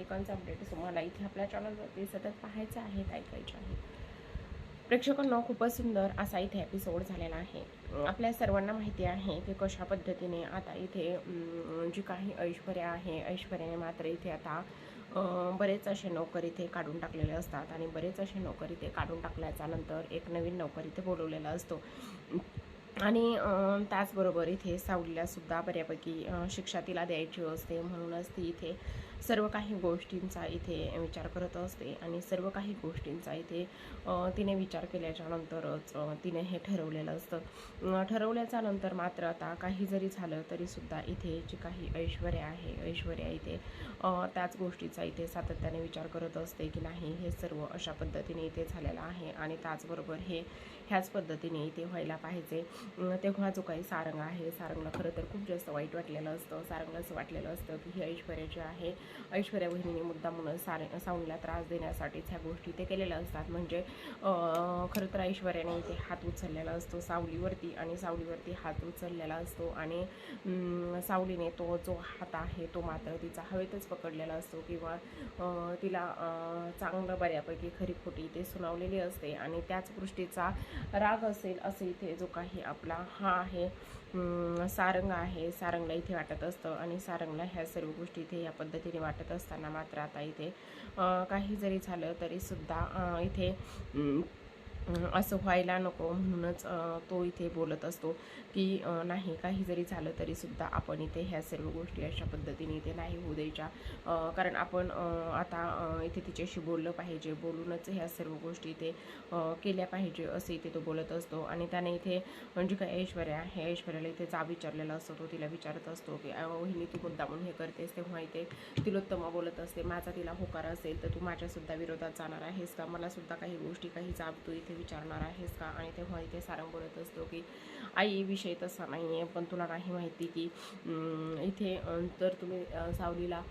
एकांचा update तुम्हाला इथे आपल्या चॅनलवरती सतत पाहायचं आहेत ऐकायचे आहेत प्रेक्षकांना खूपच सुंदर असा इथे एपिसोड झालेला आहे. आपल्या सर्वांना माहिती आहे की कशा पद्धतीने आता इथे जी काही ऐश्वर्या आहे ऐश्वर्याने मात्र इथे आता बरेच असे नोकर इथे काढून टाकलेले असतात. आणि बरेच असे नोकर इथे काढून टाकल्याच्या नंतर एक नवीन नोकर इथे बोलवलेला असतो. आणि त्याचबरोबर इथे सावलीलासुद्धा बऱ्यापैकी शिक्षा तिला द्यायची असते. म्हणूनच ती इथे सर्व काही गोष्टींचा इथे विचार करत असते. आणि सर्व काही गोष्टींचा इथे तिने विचार केल्याच्या नंतरच तिने हे ठरवलेलं असतं. ठरवल्याच्या नंतर मात्र आता काही जरी झालं तरीसुद्धा इथे जी काही ऐश्वर्या आहे ऐश्वर्या इथे त्याच गोष्टीचा इथे सातत्याने विचार करत असते की नाही हे सर्व अशा पद्धतीने इथे झालेलं आहे. आणि त्याचबरोबर हे ह्याच पद्धतीने इथे व्हायला पाहिजे तेव्हा जो काही सारंग आहे सारंगला खरं तर खूप जास्त वाईट वाटलेलं असतं. सारंग असं वाटलेलं असतं की ही ऐश्वर्या जी आहे ऐश्वर्या बहिणीने मुद्दा म्हणून सारे साऊंडला त्रास देण्यासाठीच ह्या गोष्टी ते केलेल्या असतात. म्हणजे खरं तर ऐश्वर्याने इथे हात उचललेला असतो सावलीवरती आणि सावलीवरती हात उचललेला असतो आणि सावलीने तो जो हात आहे तो मात्र तिचा हवेतच पकडलेला असतो किंवा तिला चांगलं बऱ्यापैकी खरी खोटी ते सुनावलेली असते आणि त्याच गोष्टीचा राग असेल असं इथे जो काही आपला हा आहे अं, सारंग आहे सारंगला इथे वाटत असतं आणि सारंगला ह्या सर्व गोष्टी इथे या पद्धतीने वाटत असताना मात्र आता इथे अं, काही जरी झालं तरी सुद्धा अं, इथे अं, असं व्हायला नको म्हणूनच तो इथे बोलत असतो की नाही काही जरी झालं तरी सुद्धा आपण इथे ह्या सर्व गोष्टी अशा पद्धतीने इथे नाही होऊ द्यायच्या. कारण आपण आता इथे तिच्याशी बोललं पाहिजे बोलूनच ह्या सर्व गोष्टी इथे केल्या पाहिजे असं इथे तो बोलत असतो. आणि त्याने इथे म्हणजे काय ऐश्वर्या आहे ऐश्वर्याला इथे जा विचारलेला असतो तो तिला विचारत असतो की वहिनी तू मुद्दा म्हणून हे करतेस? तेव्हा इथे तिलोत्तमा बोलत असते माझा तिला होकार असेल तर तू माझ्यासुद्धा विरोधात जाणार आहेस का? मला सुद्धा काही गोष्टी काही जाब तू इथे विचारणार आहेस का? आणि तेव्हा इथे सारंग बोलत असतो की आई विषय तसा नाही आहे पण तुला नाही माहिती की इथे तर तुम्ही सावलीला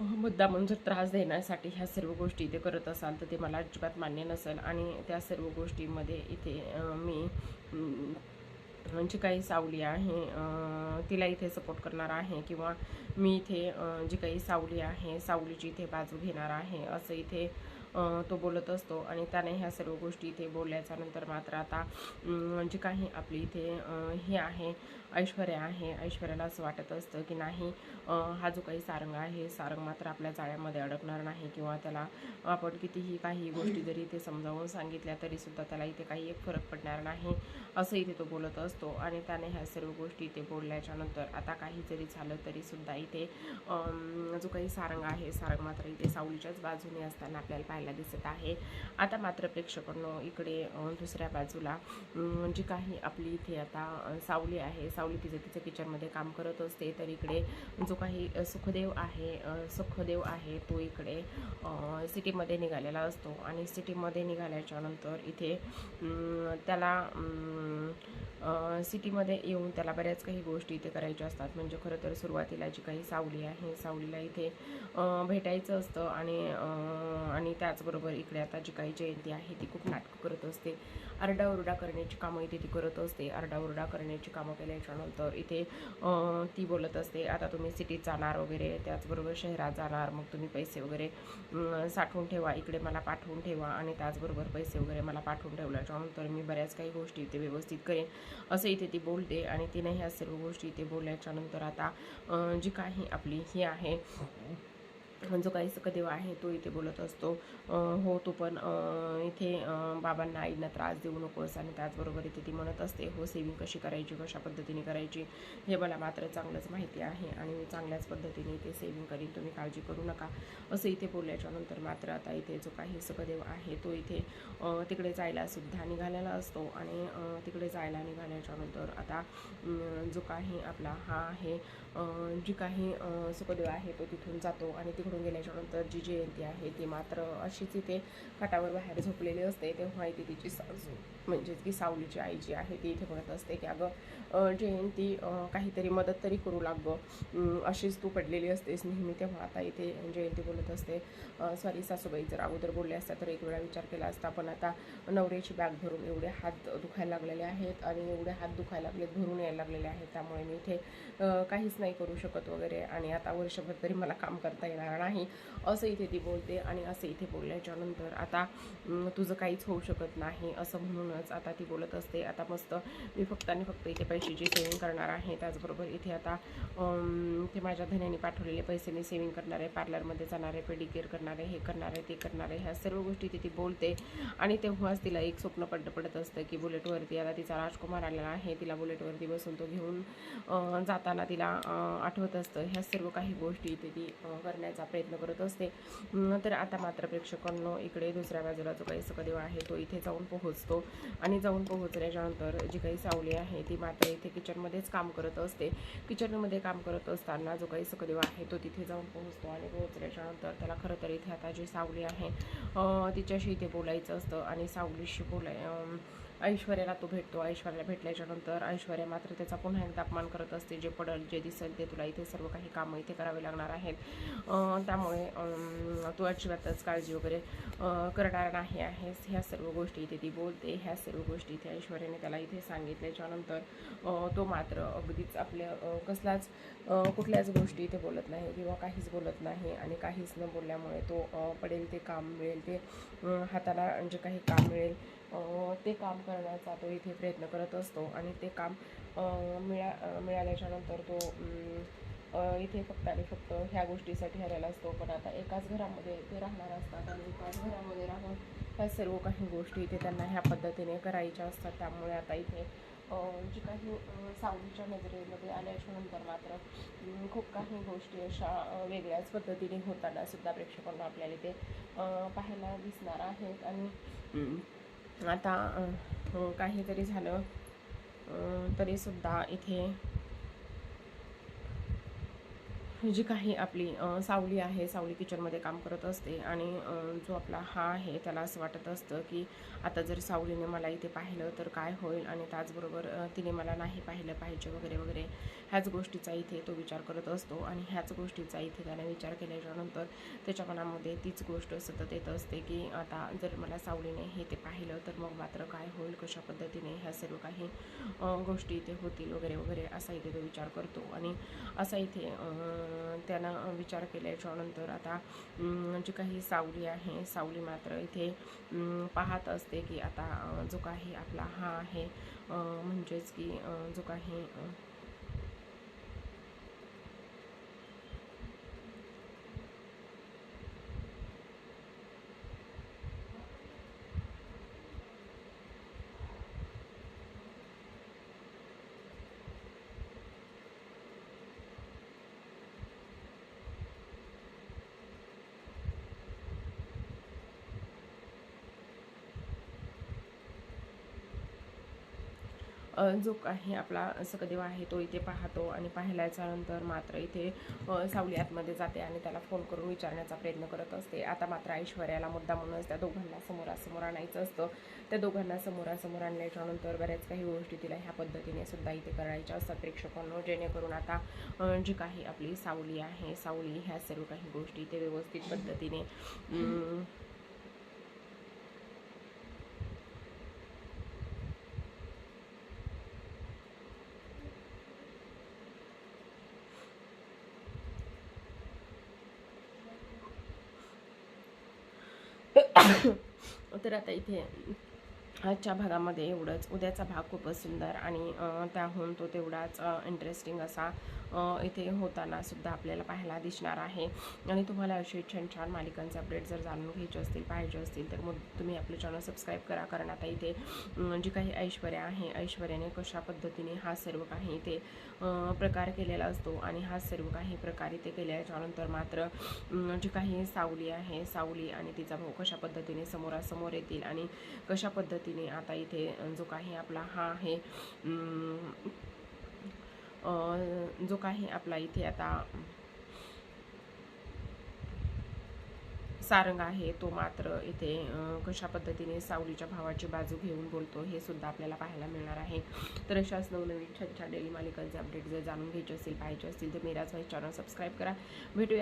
मुद्दा म्हणून जर त्रास देण्यासाठी ह्या सर्व गोष्टी इथे करत असाल तर ते मला अजिबात मान्य नसेल. आणि त्या सर्व गोष्टीमध्ये इथे मी जी काही सावली आहे तिला इथे सपोर्ट करणार आहे किंवा मी इथे जी काही सावली आहे सावलीची इथे बाजू घेणार आहे असं इथे तो बोलत असतो आणि त्याने ह्या सर्व गोष्टी इथे बोलल्याच्या नंतर मात्र आता म्हणजे जी काही आपली इथे हे आहे ऐश्वर्या आहे ऐश्वर्याला असं वाटत असतं की नाही हा जो काही सारंग आहे सारंग मात्र आपल्या जाळ्यामध्ये अडकणार नाही किंवा त्याला आपण कितीही काही गोष्टी जरी इथे समजावून सांगितल्या तरीसुद्धा त्याला इथे काही एक फरक पडणार नाही असं इथे तो बोलत असतो. आणि त्याने ह्या सर्व गोष्टी इथे बोलल्याच्या नंतर आता काही जरी झालं तरीसुद्धा इथे जो काही सारंग आहे सारंग मात्र इथे सावलीच्याच बाजूने असताना आपल्याला पाहायला दिसत आहे. आता मात्र प्रेक्षकांनो इकडे दुसऱ्या बाजूला जी काही आपली इथे आता सावली आहे. सावली तिचं तिचं किचनमध्ये काम करत असते. तर इकडे जो काही सुखदेव आहे सुखदेव आहे तो इकडे सिटीमध्ये निघालेला असतो. आणि सिटीमध्ये निघाल्याच्या नंतर इथे त्याला सिटीमध्ये येऊन त्याला बऱ्याच काही गोष्टी इथे करायच्या असतात. म्हणजे खरं तर सुरुवातीला जी काही सावली आहे सावलीला इथे भेटायचं असतं. आणि अ, आणि त्याचबरोबर इकडे आता जी काही जयंती आहे ती खूप नाटकं करत असते. आरडाओरडा करण्याची कामं इथे ती करत असते. आरडाओरडा करण्याची कामं केल्याच्यानंतर इथे ती बोलत असते आता तुम्ही सिटीत जाणार वगैरे त्याचबरोबर शहरात जाणार मग तुम्ही पैसे वगैरे साठवून ठेवा इकडे मला पाठवून ठेवा आणि त्याचबरोबर पैसे वगैरे मला पाठवून ठेवल्याच्यानंतर मी बऱ्याच काही गोष्टी इथे व्यवस्थित करेन असं इथे ती बोलते आणि तिने ह्या सर्व गोष्टी इथे बोलल्याच्यानंतर आता जी काही आपली ही आहे जो काही सखदेव आहे तो इथे बोलत असतो. हो तू पण इथे बाबांना आईंना त्रास देऊ नकोस आणि त्याचबरोबर इथे ती म्हणत असते हो सेविंग कशी करायची? कशा पद्धतीने करायची? हे मला मात्र चांगलंच माहिती आहे आणि मी चांगल्याच पद्धतीने इथे सेविंग करीन. तुम्ही काळजी करू नका. असं इथे बोलल्याच्या नंतर मात्र आता इथे जो काही सुखदेव आहे तो इथे तिकडे जायला सुद्धा निघालेला असतो आणि तिकडे जायला निघाल्याच्या नंतर आता जो काही आपला हा आहे जी काही सुखदेव आहे तो तिथून जातो आणि तिकडे घडून गेल्याच्यानंतर जी जयंती आहे ती मात्र अशीच इथे खाटावर बाहेर झोपलेली असते. तेव्हा इथे तिची सासू म्हणजेच की सावलीची आई जी आहे ती इथे म्हणत असते की अगं जयंती काहीतरी मदत तरी करू लाग गं. अशीच तू पडलेली असतेस नेहमी. तेव्हा आता इथे जयंती बोलत असते. सॉरी सासूबाई जर अगोदर बोलले असता तर एक वेळा विचार केला असता पण आता नवऱ्याची बॅग भरून एवढे हात दुखायला लागलेले आहेत आणि एवढे हात दुखायला लागलेत भरून यायला लागलेले आहेत. त्यामुळे मी इथे काहीच नाही करू शकत वगैरे आणि आता वर्षभर तरी मला काम करता येणार नाही. असं इथे ती बोलते आणि असं इथे बोलल्याच्यानंतर आता तुझं काहीच होऊ शकत नाही असं म्हणूनच आता ती बोलत असते. आता मस्त मी फक्त आणि फक्त इथे पैशाची सेविंग करणार आहे त्याचबरोबर इथे आता ते माझ्या धन्याने पाठवलेले पैसे मी सेविंग करणार आहे पार्लरमध्ये जाणार आहे पेडिकेअर करणार आहे हे करणार आहे ते करणार आहे ह्या सर्व गोष्टी तिथे बोलते. आणि तेव्हाच तिला एक स्वप्न पडलं पडत असतं की बुलेटवरती आता तिचा राजकुमार आलेला आहे तिला बुलेटवरती बसून तो घेऊन जाताना तिला आठवत असतं. ह्या सर्व काही गोष्टी इथे ती करण्याचा प्रयत्न करत असते. तर आता मात्र प्रेक्षकांनो इकडे दुसऱ्या बाजूला जो काही सकदेव आहे तो इथे जाऊन पोहोचतो. आणि जाऊन पोहोचल्याच्यानंतर जी काही सावली आहे ती मात्र इथे किचनमध्येच काम करत असते. किचनमध्ये काम करत असताना जो काही सकदेव आहे तो तिथे जाऊन पोहोचतो आणि पोहोचल्याच्यानंतर त्याला खरं तर इथे आता जी सावली आहे तिच्याशी इथे बोलायचं असतं. आणि सावलीशी बोलाय ऐश्वर्याला तो भेटतो. ऐश्वर्याला भेटल्याच्यानंतर ऐश्वर्या मात्र त्याचा पुन्हा एकदा अपमान करत असते. जे पडल जे दिसेल ते तुला इथे सर्व काही कामं इथे करावे लागणार आहेत. त्यामुळे तू अजिबातच काळजी वगैरे करणार नाही आहेस. ह्या सर्व गोष्टी इथे ती बोलते. ह्या सर्व गोष्टी इथे ऐश्वर्याने त्याला इथे सांगितल्याच्यानंतर तो मात्र अगदीच आपल्या कसलाच कुठल्याच गोष्टी इथे बोलत नाही किंवा काहीच बोलत नाही आणि काहीच न बोलल्यामुळे तो पडेल ते काम मिळेल ते हाताला जे काही काम मिळेल ते काम करण्याचा तो इथे प्रयत्न करत असतो आणि ते काम मिळा मिळाल्याच्यानंतर मिळाल्याच्या नंतर तो इथे फक्त आणि फक्त ह्या गोष्टीसाठी आलेला असतो. पण आता एकाच घरामध्ये ते राहणार असतात आणि एकाच घरामध्ये राहून ह्या सर्व काही गोष्टी इथे त्यांना ह्या पद्धतीने करायच्या असतात. त्यामुळे आता इथे जी काही अं, सावलीच्या नजरेमध्ये आल्याच्यानंतर मात्र खूप काही गोष्टी अशा वेगळ्याच पद्धतीने होताना सुद्धा प्रेक्षकांना आपल्याला ते पाहायला दिसणार आहेत. आणि आता हो, काहीतरी झालं. तरीसुद्धा इथे जी काही आपली सावली आहे सावली किचनमध्ये काम करत असते आणि जो आपला हा आहे त्याला असं वाटत असतं की आता जर सावलीने मला इथे पाहिलं तर काय होईल आणि त्याचबरोबर तिने मला नाही पाहिलं पाहिजे वगैरे वगैरे ह्याच गोष्टीचा इथे तो विचार करत असतो आणि ह्याच गोष्टीचा इथे त्याने विचार केल्याच्यानंतर त्याच्या मनामध्ये तीच गोष्ट सतत येत असते की आता जर मला सावलीने हे ते पाहिलं तर मग मात्र काय होईल कशा पद्धतीने ह्या सर्व काही गोष्टी इथे होतील वगैरे वगैरे असा इथे तो विचार करतो आणि असा इथे त्यानं विचार केल्याच्यानंतर आता जी काही सावली आहे सावली मात्र इथे पाहत असते की आता जो काही आपला हा आहे म्हणजेच की जो काही जो काही आपला सकदेव आहे तो इथे पाहतो आणि पाहिल्याच्यानंतर मात्र इथे सावली आतमध्ये जाते आणि त्याला फोन करून विचारण्याचा प्रयत्न करत असते. आता मात्र ऐश्वर्याला मुद्दा म्हणूनच त्या दोघांना समोरासमोर आणायचं असतं. त्या दोघांना समोरासमोर आणल्याच्यानंतर बऱ्याच काही गोष्टी तिला ह्या पद्धतीने सुद्धा इथे करायच्या असतात प्रेक्षकांनो. जेणेकरून आता जी काही आपली सावली आहे सावली ह्या सर्व काही गोष्टी ते व्यवस्थित पद्धतीने अं, तर आता इथे आजच्या भागामध्ये एवढंच. उद्याचा भाग खूपच सुंदर आणि त्याहून तो तेवढाच इंटरेस्टिंग असा इथे होताना सुद्धा आपल्याला पाहायला दिसणार आहे. आणि तुम्हाला असे छान छान मालिकांचे अपडेट जर जाणून घ्यायचे असतील पाहिजे असतील तर मग तुम्ही आपलं चॅनल सबस्क्राईब करा. कारण आता इथे जी काही ऐश्वर्या आहे ऐश्वर्याने कशा पद्धतीने हा सर्व काही इथे प्रकार केलेला असतो आणि हा सर्व काही प्रकार इथे केल्याच्यानंतर मात्र जी काही सावली आहे सावली आणि तिचा भाऊ कशा पद्धतीने समोरासमोर येतील आणि कशा पद्धतीने आता इथे जो काही आपला हा आहे जो काही आपला इथे आता सारंग आहे तो मात्र इथे कशा पद्धतीने सावलीच्या भावाची बाजू घेऊन बोलतो हे सुद्धा आपल्याला पाहायला मिळणार आहे. तर अशाच नवनवीन छान छान डेली मालिकांचे अपडेट जर जाणून घ्यायचे असतील पाहायचे असतील तर मेराज व्हाईस चॅनल सबस्क्राईब करा. भेटूया